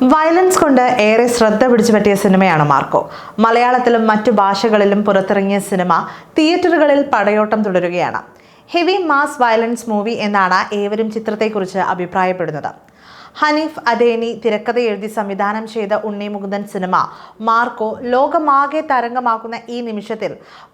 Violence കൊണ്ട് ഏറെ ശ്രദ്ധ പിടിച്ചു പറ്റിയ സിനിമയാണ് മാർക്കോ. മലയാളത്തിലും മറ്റു ഭാഷകളിലും പുറത്തിറങ്ങിയ സിനിമ തിയേറ്ററുകളിൽ പടയോട്ടം തുടരുകയാണ്. ഹെവി മാസ് വയലൻസ് മൂവി എന്നാണ് ഏവരും ചിത്രത്തെക്കുറിച്ച് അഭിപ്രായപ്പെടുന്നത്. ഹനീഫ് അദേനി തിരക്കഥ എഴുതി സംവിധാനം ചെയ്ത ഉണ്ണി മുകുന്ദൻ സിനിമ മാർക്കോ ലോകമാകെ തരംഗമാക്കുന്ന ഈ നിമിഷത്തിൽ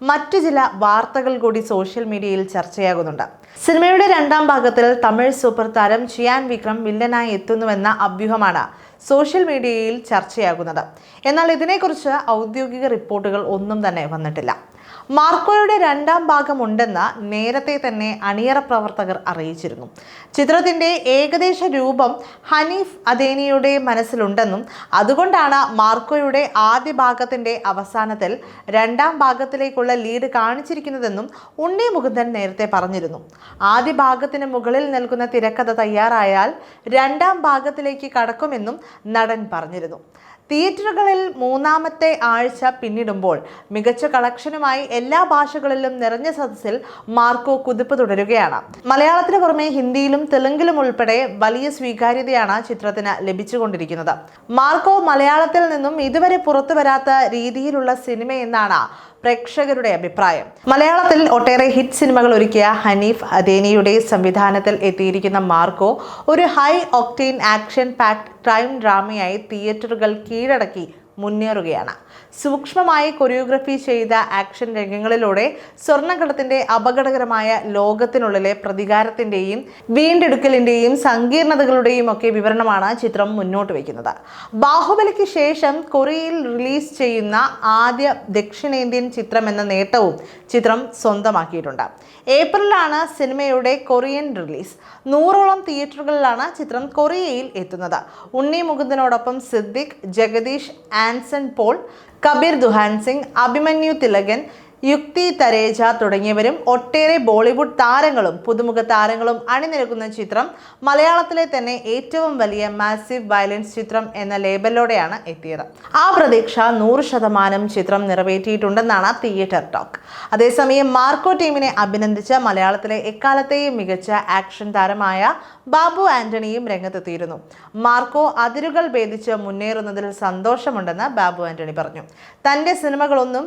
മറ്റു ചില വാർത്തകൾ കൂടി സോഷ്യൽ മീഡിയയിൽ ചർച്ചയാകുന്നുണ്ട്. സിനിമയുടെ രണ്ടാം ഭാഗത്തിൽ തമിഴ് സൂപ്പർ താരം ചിയാൻ വിക്രം വില്ലനായി എത്തുന്നുവെന്ന അഭ്യൂഹമാണ് സോഷ്യൽ മീഡിയയിൽ ചർച്ചയാകുന്നത്. എന്നാൽ ഇതിനെക്കുറിച്ച് ഔദ്യോഗിക റിപ്പോർട്ടുകൾ ഒന്നും തന്നെ വന്നിട്ടില്ല. മാർക്കോയുടെ രണ്ടാം ഭാഗമുണ്ടെന്ന് നേരത്തെ തന്നെ അണിയറ പ്രവർത്തകർ അറിയിച്ചിരുന്നു. ചിത്രത്തിന്റെ ഏകദേശ രൂപം ഹനീഫ് അദേനിയുടെ മനസ്സിലുണ്ടെന്നും അതുകൊണ്ടാണ് മാർക്കോയുടെ ആദ്യ ഭാഗത്തിന്റെ അവസാനത്തിൽ രണ്ടാം ഭാഗത്തിലേക്കുള്ള ലീഡ് കാണിച്ചിരിക്കുന്നതെന്നും ഉണ്ണി മുകുന്ദൻ നേരത്തെ പറഞ്ഞിരുന്നു. ആദ്യ ഭാഗത്തിന് മുകളിൽ നൽകുന്ന തിരക്കഥ തയ്യാറായാൽ രണ്ടാം ഭാഗത്തിലേക്ക് കടക്കുമെന്നും നടൻ പറഞ്ഞിരുന്നു. തിയേറ്ററുകളിൽ മൂന്നാമത്തെ ആഴ്ച പിന്നിടുമ്പോൾ മികച്ച കളക്ഷനുമായി എല്ലാ ഭാഷകളിലും നിറഞ്ഞ സദസ്സിൽ മാർക്കോ കുതിപ്പ് തുടരുകയാണ്. മലയാളത്തിന് പുറമെ ഹിന്ദിയിലും തെലുങ്കിലും ഉൾപ്പെടെ വലിയ സ്വീകാര്യതയാണ് ചിത്രത്തിന് ലഭിച്ചുകൊണ്ടിരിക്കുന്നത്. മാർക്കോ മലയാളത്തിൽ നിന്നും ഇതുവരെ പുറത്തു വരാത്ത രീതിയിലുള്ള സിനിമയെന്നാണ് പ്രേക്ഷകരുടെ അഭിപ്രായം. മലയാളത്തിൽ ഒട്ടേറെ ഹിറ്റ് സിനിമകൾ ഒരുക്കിയ ഹനീഫ് അദേനിയുടെ സംവിധാനത്തിൽ എത്തിയിരിക്കുന്ന മാർക്കോ ഒരു high octane action packed crime ഡ്രാമയായി തിയേറ്ററുകൾ കീഴടക്കി മുന്നേറുകയാണ്. സൂക്ഷ്മമായി കൊറിയോഗ്രഫി ചെയ്ത ആക്ഷൻ രംഗങ്ങളിലൂടെ സ്വർണക്കടത്തിന്റെ അപകടകരമായ ലോകത്തിനുള്ളിലെ പ്രതികാരത്തിന്റെയും വീണ്ടെടുക്കലിന്റെയും സങ്കീർണതകളുടെയും ഒക്കെ വിവരണമാണ് ചിത്രം മുന്നോട്ട് വയ്ക്കുന്നത് ബാഹുബലിക്ക് ശേഷം കൊറിയയിൽ റിലീസ് ചെയ്യുന്ന ആദ്യ ദക്ഷിണേന്ത്യൻ ചിത്രം എന്ന നേട്ടവും ചിത്രം സ്വന്തമാക്കിയിട്ടുണ്ട്. ഏപ്രിലാണ് സിനിമയുടെ കൊറിയൻ റിലീസ് നൂറോളം തിയേറ്ററുകളിലാണ് ചിത്രം കൊറിയയിൽ എത്തുന്നത്. ഉണ്ണി മുകുന്ദനോടൊപ്പം സിദ്ദിഖ് ജഗദീഷ് ആൻസൺ പോൾ കബീർ ദുഹാൻ സിംഗ് അഭിമന്യു തിലകൻ യുക്തി തരേജ തുടങ്ങിയവരും ഒട്ടേറെ ബോളിവുഡ് താരങ്ങളും പുതുമുഖ താരങ്ങളും അണിനിരക്കുന്ന ചിത്രം മലയാളത്തിലെ തന്നെ ഏറ്റവും വലിയ മാസീവ് വയലൻസ് ചിത്രം എന്ന ലേബലിലൂടെയാണ് എത്തിയത്. ആ പ്രതീക്ഷ നൂറ് ശതമാനം ചിത്രം നിറവേറ്റിയിട്ടുണ്ടെന്നാണ് തിയേറ്റർ ടോക്ക്. അതേസമയം മാർക്കോ ടീമിനെ അഭിനന്ദിച്ച മലയാളത്തിലെ എക്കാലത്തെയും മികച്ച ആക്ഷൻ താരമായ ബാബു ആന്റണിയും രംഗത്തെത്തിയിരുന്നു. മാർക്കോ അതിരുകൾ ഭേദിച്ച് മുന്നേറുന്നതിൽ സന്തോഷമുണ്ടെന്ന് ബാബു ആന്റണി പറഞ്ഞു. തന്റെ സിനിമകളൊന്നും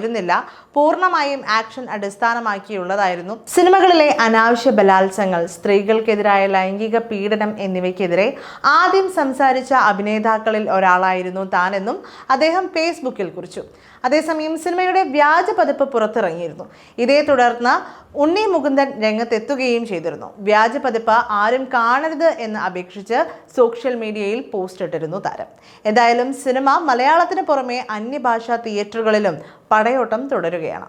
രക്തക്ഷുഭിതമായിരുന്നില്ല പൂർണമായും ആക്ഷൻ അടിസ്ഥാനമാക്കിയുള്ളതായിരുന്നു. സിനിമകളിലെ അനാവശ്യ ബലാത്സംഗങ്ങൾ സ്ത്രീകൾക്കെതിരായ ലൈംഗിക പീഡനം എന്നിവയ്ക്കെതിരെ ആദ്യം സംസാരിച്ച അഭിനേതാക്കളിൽ ഒരാളായിരുന്നു താനെന്നും അദ്ദേഹം ഫേസ്ബുക്കിൽ കുറിച്ചു. അതേസമയം സിനിമയുടെ വ്യാജ പതിപ്പ് പുറത്തിറങ്ങിയിരുന്നു. ഇതേ തുടർന്ന് ഉണ്ണി മുകുന്ദൻ രംഗത്തെത്തുകയും ചെയ്തിരുന്നു. വ്യാജ പതിപ്പ് ആരും കാണരുത് എന്ന് അപേക്ഷിച്ച് സോഷ്യൽ മീഡിയയിൽ പോസ്റ്റ് ഇട്ടിരുന്നു താരം. എന്തായാലും സിനിമ മലയാളത്തിന് പുറമെ അന്യഭാഷാ തിയേറ്ററുകളിലും പടയോട്ടം തുടരുകയാണ്.